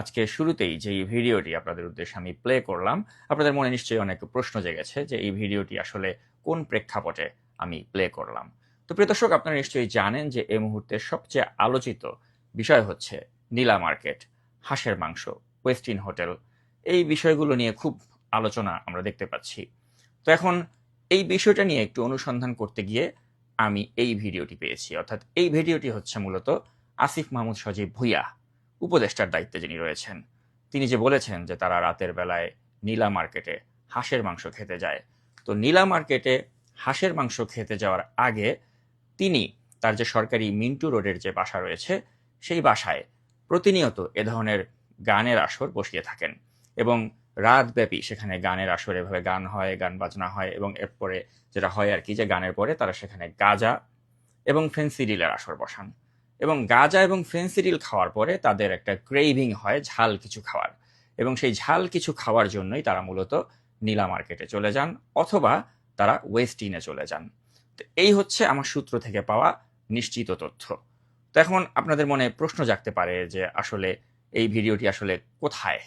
আজকে শুরুতেই যে এই ভিডিওটি আপনাদের উদ্দেশ্যে আমি প্লে করলাম, আপনাদের মনে নিশ্চয়ই অনেক প্রশ্ন জেগেছে যে এই ভিডিওটি আসলে কোন প্রেক্ষাপটে আমি প্লে করলাম। তো প্রিয় দর্শক, আপনারা নিশ্চয়ই জানেন যে এই মুহূর্তে সবচেয়ে আলোচিত বিষয় হচ্ছে নীলা মার্কেট, হাঁসের মাংস ওয়েস্টিন হোটেল এই বিষয়গুলো নিয়ে খুব আলোচনা আমরা দেখতে পাচ্ছি। তো এখন এই বিষয়টা নিয়ে একটু অনুসন্ধান করতে গিয়ে আমি এই ভিডিওটি পেয়েছি। অর্থাৎ এই ভিডিওটি হচ্ছে মূলত আসিফ মাহমুদ সজীব ভুইয়া উপদেষ্টার দায়িত্বে যিনি রয়েছেন, তিনি যে বলেছেন যে তারা রাতের বেলায় নীলা মার্কেটে হাঁসের মাংস খেতে যায়। তো নীলা মার্কেটে হাঁসের মাংস খেতে যাওয়ার আগে তিনি তার যে সরকারি মিন্টু রোডের যে বাসা রয়েছে, সেই বাসায় প্রতিনিয়ত এ ধরনের গানের আসর বসিয়ে থাকেন এবং রাতব্যাপী সেখানে গানের আসর এভাবে গান হয়, গান বাজনা হয় এবং এরপরে যেটা হয় আর কি যে গানের পরে তারা সেখানে গাজা এবং ফেন্সিডিলের আসর বসান। এবং গাজা এবং ফেন্সিডিল খাওয়ার পরে তাদের একটা ক্রেভিং হয় ঝাল কিছু খাওয়ার। এবং সেই ঝাল কিছু খাওয়ার জন্যই তারা মূলত নীলা মার্কেটে চলে যান অথবা তারা ওয়েস্ট ইনে চলে যান। তো এই হচ্ছে আমার সূত্র থেকে পাওয়া নিশ্চিত তথ্য। তো এখন আপনাদের মনে প্রশ্ন জাগতে পারে যে আসলে এই ভিডিওটি আসলে কোথায়?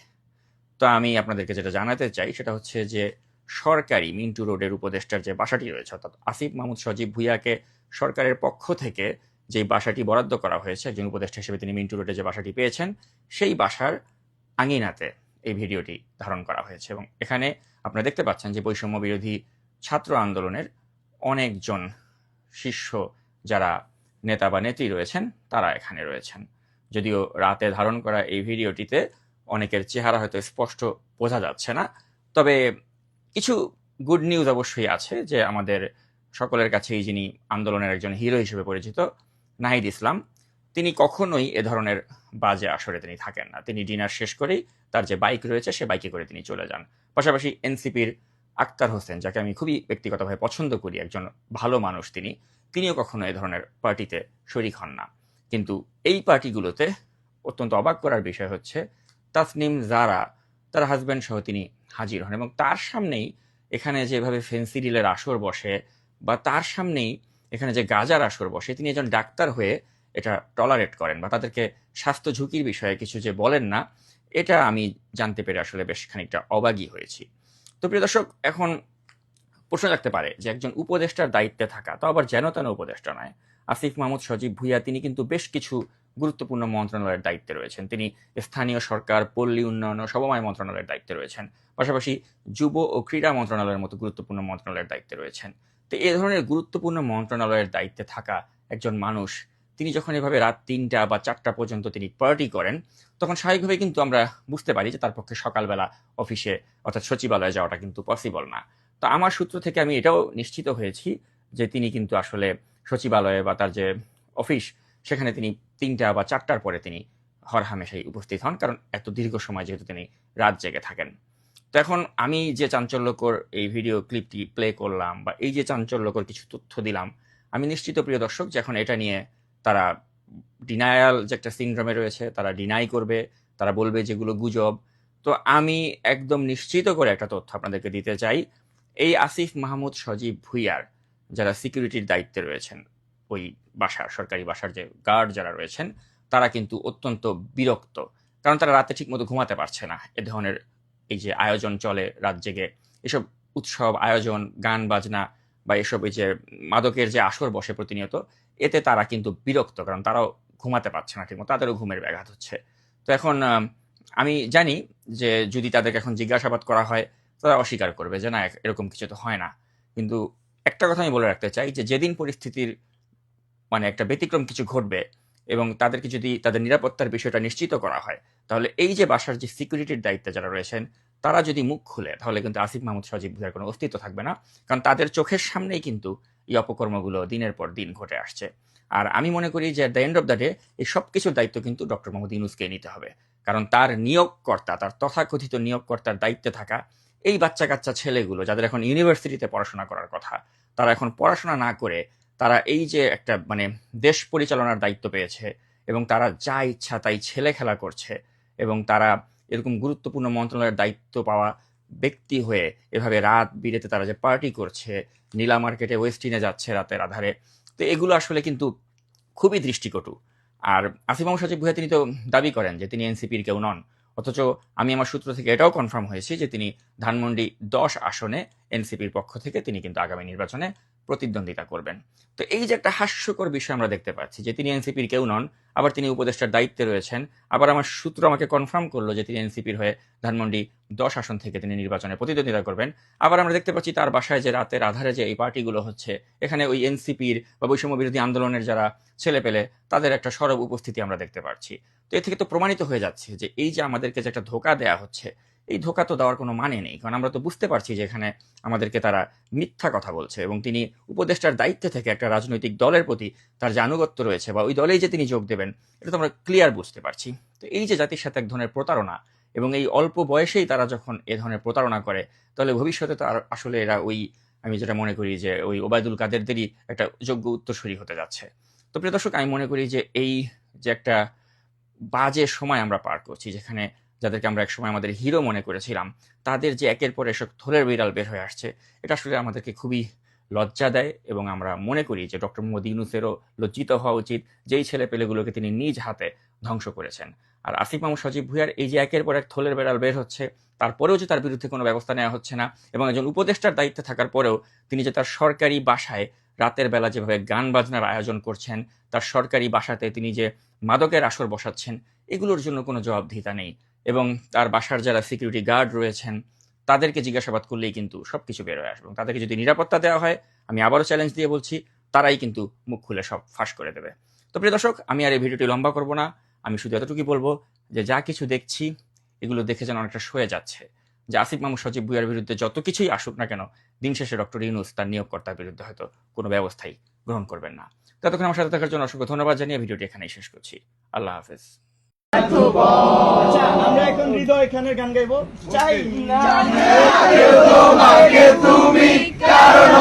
তো আমি আপনাদেরকে যেটা জানাতে চাই সেটা হচ্ছে যে সরকারি মিন্টু রোডের উপদেষ্টার যে বাসাটি রয়েছে, অর্থাৎ আসিফ মাহমুদ সজীব ভুইয়াকে সরকারের পক্ষ থেকে যে বাসাটি বরাদ্দ করা হয়েছে, একজন উপদেষ্টা হিসেবে তিনি মিন্টু রোডে যে বাসাটি পেয়েছেন, সেই বাসার আঙিনাতে এই ভিডিওটি ধারণ করা হয়েছে। এবং এখানে আপনারা দেখতে পাচ্ছেন যে বৈষম্য বিরোধী ছাত্র আন্দোলনের অনেকজন শীর্ষ যারা নেতা বা নেত্রী রয়েছেন, তারা এখানে রয়েছেন। যদিও রাতে ধারণ করা এই ভিডিওটিতে অনেকের চেহারা হয়তো স্পষ্ট বোঝা যাচ্ছে না, তবে কিছু গুড নিউজ অবশ্যই আছে যে আমাদের সকলের কাছেই যিনি আন্দোলনের একজন হিরো হিসেবে পরিচিত নাহিদ ইসলাম, তিনি কখনোই এ ধরনের বাজে আসরে তিনি থাকেন না। তিনি ডিনার শেষ করেই তার যে বাইক রয়েছে, সে বাইকে করে তিনি চলে যান। পাশাপাশি এনসিপির আক্তার হোসেন, যাকে আমি খুবই ব্যক্তিগতভাবে পছন্দ করি, একজন ভালো মানুষ তিনি, তিনিও কখনো এ ধরনের পার্টিতে শরিক হন না। কিন্তু এই পার্টিগুলোতে অত্যন্ত অবাক করার বিষয় হচ্ছে, তাসনিম জারা, তার হাজব্যান্ড সহ তিনি হাজির হন এবং তার সামনেই এখানে যেভাবে ফেন্সিডিলের আসর বসে বা তার সামনেই এখানে যে গাজার আসর বসে, তিনি একজন ডাক্তার হয়ে এটা টলারেট করেন বা তাদেরকে স্বাস্থ্য ঝুঁকির বিষয়ে কিছু যে বলেন না, এটা আমি জানতে পেরে আসলে বেশ খানিকটা অবাগী হয়েছি। তো প্রিয় দর্শক, এখন প্রশ্ন রাখতে পারে যে একজন উপদেষ্টার দায়িত্বে থাকা, তো আবার যেন তেন উপদেষ্টা নয়। আসিফ মাহমুদ সজীব ভুইয়া, তিনি কিন্তু বেশ কিছু গুরুত্বপূর্ণ মন্ত্রণালয়ের দায়িত্বে রয়েছেন। তিনি স্থানীয় সরকার, পল্লী উন্নয়ন ও সমবায় মন্ত্রণালয়ের দায়িত্বে রয়েছেন। পাশাপাশি যুব ও ক্রীড়া মন্ত্রণালয়ের মতো গুরুত্বপূর্ণ মন্ত্রণালয়ের দায়িত্বে রয়েছেন। তো এ ধরনের গুরুত্বপূর্ণ মন্ত্রণালয়ের দায়িত্বে থাকা একজন মানুষ, তিনি যখন এভাবে রাত তিনটা বা চারটা পর্যন্ত তিনি পার্টি করেন, তখন স্বাভাবিকভাবে কিন্তু আমরা বুঝতে পারি যে তার পক্ষে সকালবেলা অফিসে অর্থাৎ সচিবালয়ে যাওয়াটা কিন্তু পসিবল না। তো আমার সূত্র থেকে আমি এটাও নিশ্চিত হয়েছি যে তিনি কিন্তু আসলে সচিবালয়ে বা তার যে অফিস, সেখানে তিনি তিনটা বা চারটার পরে তিনি হরহামেশাই উপস্থিত হন, কারণ এত দীর্ঘ সময় যেহেতু তিনি রাত জেগে থাকেন। তো এখন আমি যে চাঞ্চল্যকর এই ভিডিও ক্লিপটি প্লে করলাম বা এই যে চাঞ্চল্যকর কিছু তথ্য দিলাম, আমি নিশ্চিত প্রিয় দর্শক যে এখন এটা নিয়ে তারা ডিনায়াল যে একটা সিনড্রোমে রয়েছে, তারা ডিনাই করবে, তারা বলবে যেগুলো গুজব। তো আমি একদম নিশ্চিত করে একটা তথ্য আপনাদেরকে দিতে চাই। এই আসিফ মাহমুদ সজীব ভুইয়ার যারা সিকিউরিটির দায়িত্বে রয়েছেন, ওই বাসার, সরকারি বাসার যে গার্ড যারা রয়েছেন, তারা কিন্তু অত্যন্ত বিরক্ত। কারণ তারা রাতে ঠিকমতো ঘুমাতে পারছে না। এ ধরনের এই যে আয়োজন চলে রাত জেগে। এসব উৎসব, আয়োজন, গান, বাজনা বা এসব এই যে মাদকের যে আসর বসে প্রতিনিয়ত, এতে তারা কিন্তু বিরক্ত, কারণ তারাও ঘুমাতে পারছে না ঠিকমতো, তাদেরও ঘুমের ব্যাঘাত হচ্ছে। তো এখন, আমি জানি যে যদি তাদেরকে এখন জিজ্ঞাসাবাদ করা হয়, তারা অস্বীকার করবে যে না এরকম কিছু তো হয় না। কিন্তু একটা কথা আমি বলে রাখতে চাই যে, যেদিন পরিস্থিতির মানে একটা ব্যতিক্রম কিছু ঘটবে এবং তাদেরকে যদি তাদের নিরাপত্তার বিষয়টা নিশ্চিত করা হয়, তাহলে এই যে বাসার যে সিকিউরিটির দায়িত্বে যারা রয়েছেন, তারা যদি মুখ খুলে, তাহলে কিন্তু আসিফ মাহমুদ সজীব ভুইয়ার কোনো অস্তিত্ব থাকবে না। কারণ তাদের চোখের সামনেই কিন্তু এই অপকর্মগুলো দিনের পর দিন ঘটে আসছে। আর আমি মনে করি যে the end of the day এই সব কিছুর দায়িত্ব কিন্তু ডক্টর মোহাম্মদ ইউনুসকে নিতে হবে। কারণ তার নিয়োগকর্তা, তার তথাকথিত নিয়োগকর্তার দায়িত্বে থাকা এই বাচ্চা কাচ্চা ছেলেগুলো, যাদের এখন ইউনিভার্সিটিতে পড়াশোনা করার কথা, তারা এখন পড়াশোনা না করে তারা এই যে একটা মানে দেশ পরিচালনার দায়িত্ব পেয়েছে এবং তারা যা ইচ্ছা তাই ছেলে খেলা করছে এবং তারা এরকম গুরুত্বপূর্ণ মন্ত্রণালয়ের দায়িত্ব পাওয়া ব্যক্তি হয়ে এভাবে রাত বিরেতে তারা যে পার্টি করছে, নীলা মার্কেটে ওয়েস্টিনে যাচ্ছে রাতের আধারে, তো এগুলো আসলে কিন্তু খুবই দৃষ্টিকটু। আর আসিফ মোহাম্মদ সচিব ভুয়া তিনি তো দাবি করেন যে তিনি এনসিপির কেউ নন, অথচ আমি আমার সূত্র থেকে এটাও কনফার্ম হয়েছি যে তিনি ধানমন্ডি দশ আসনে এনসিপির পক্ষ থেকে তিনি কিন্তু আগামী নির্বাচনে প্রতিদ্বন্দ্বিতা করবেন। তো এই যে একটা হাস্যকর বিষয় আমরা দেখতে পাচ্ছি যে তিনি এনসিপির কেউ নন, আবার তিনি উপদেষ্টার দায়িত্বে রয়েছেন, আবার আমার সূত্র আমাকে কনফার্ম করল যে তিনি এনসিপির হয়ে ধানমন্ডি দশ আসন থেকে তিনি নির্বাচনে প্রতিদ্বন্দ্বিতা করবেন। আবার আমরা দেখতে পাচ্ছি তার বাসায় যে রাতের আধারে যে এই পার্টিগুলো হচ্ছে, এখানে ওই এনসিপির বা বৈষম্য বিরোধী আন্দোলনের যারা ছেলে পেলে, তাদের একটা সরব উপস্থিতি আমরা দেখতে পাচ্ছি। তো এ থেকে তো প্রমাণিত হয়ে যাচ্ছে যে এই যে আমাদেরকে যে একটা ধোকা দেয়া হচ্ছে এই ধোকা তো দেওয়ার কোনো মানে নেই, কারণ আমরা তো বুঝতে পারছি যে এখানে আমাদেরকে তারা মিথ্যা কথা বলছে এবং তিনি উপদেষ্টার দায়িত্বে থেকে একটা রাজনৈতিক দলের প্রতি তার যে আনুগত্য রয়েছে বা ওই দলেই যে তিনি যোগ দেবেন, এটা তো আমরা ক্লিয়ার বুঝতে পারছি। তো এই যে জাতির সাথে এক ধরনের প্রতারণা এবং এই অল্প বয়সেই তারা যখন এ ধরনের প্রতারণা করে, তাহলে ভবিষ্যতে তো আসলে এরা ওই, আমি যেটা মনে করি যে ওই ওবায়দুল কাদেরদেরই একটা যোগ্য উত্তরসূরি হতে যাচ্ছে। তো প্রিয় দর্শক, আমি মনে করি যে এই যে একটা বাজে সময় আমরা পার করছি, যেখানে যাদেরকে আমরা একসময় আমাদের হিরো মনে করেছিলাম, তাদের যে একের পর এসব থলের বিড়াল বের হয়ে আসছে, এটা আসলে আমাদেরকে খুবই লজ্জা দেয় এবং আমরা মনে করি যে ডক্টর মোহাম্মদ ইউনুসেরও লজ্জিত হওয়া উচিত, যেই ছেলে পেলেগুলোকে তিনি নিজ হাতে ধ্বংস করেছেন। আর আসিফ মাহমুদ সজীব ভুইয়ার এই যে একের পর এক থলের বেড়াল বের হচ্ছে, তারপরেও যে তার বিরুদ্ধে কোনো ব্যবস্থা নেওয়া হচ্ছে না এবং একজন উপদেষ্টার দায়িত্বে থাকার পরেও তিনি যে তার সরকারি বাসায় রাতের বেলা যেভাবে গান বাজনার আয়োজন করছেন, তার সরকারি বাসাতে তিনি যে মাদকের আসর বসাচ্ছেন, এগুলোর জন্য কোনো জবাবদিহিতা নেই। এবং তার বাসার যারা সিকিউরিটি গার্ড রয়েছেন, তাদেরকে জিজ্ঞাসাবাদ করলেই কিন্তু সবকিছু বের হয়ে আসবে। এবং তাদেরকে যদি নিরাপত্তা দেওয়া হয়, আমি আবারও চ্যালেঞ্জ দিয়ে বলছি, তারাই কিন্তু মুখ খুলে সব ফাঁস করে দেবে। তো প্রিয় দর্শক, আমি আর এই ভিডিওটি লম্বা করব না। আমি শুধু এতটুকুই বলব যে যা কিছু দেখছি, এগুলো দেখে যেন অনেকটা সয়ে যাচ্ছে। যে আসিফ মাহমুদ সজীব ভুইয়ার বিরুদ্ধে যত কিছুই আসুক না কেন, দিন শেষে ডক্টর ইউনুস তার নিয়োগকর্তার বিরুদ্ধে হয়তো কোনো ব্যবস্থাই গ্রহণ করবেন না। ততক্ষণ আমার সাথে থাকার জন্য অসংখ্য ধন্যবাদ জানিয়ে ভিডিওটি এখানেই শেষ করছি। আল্লাহ হাফেজ। আমরা এখন হৃদয় খানের গান গাইবো। চাই না তুমি কারণ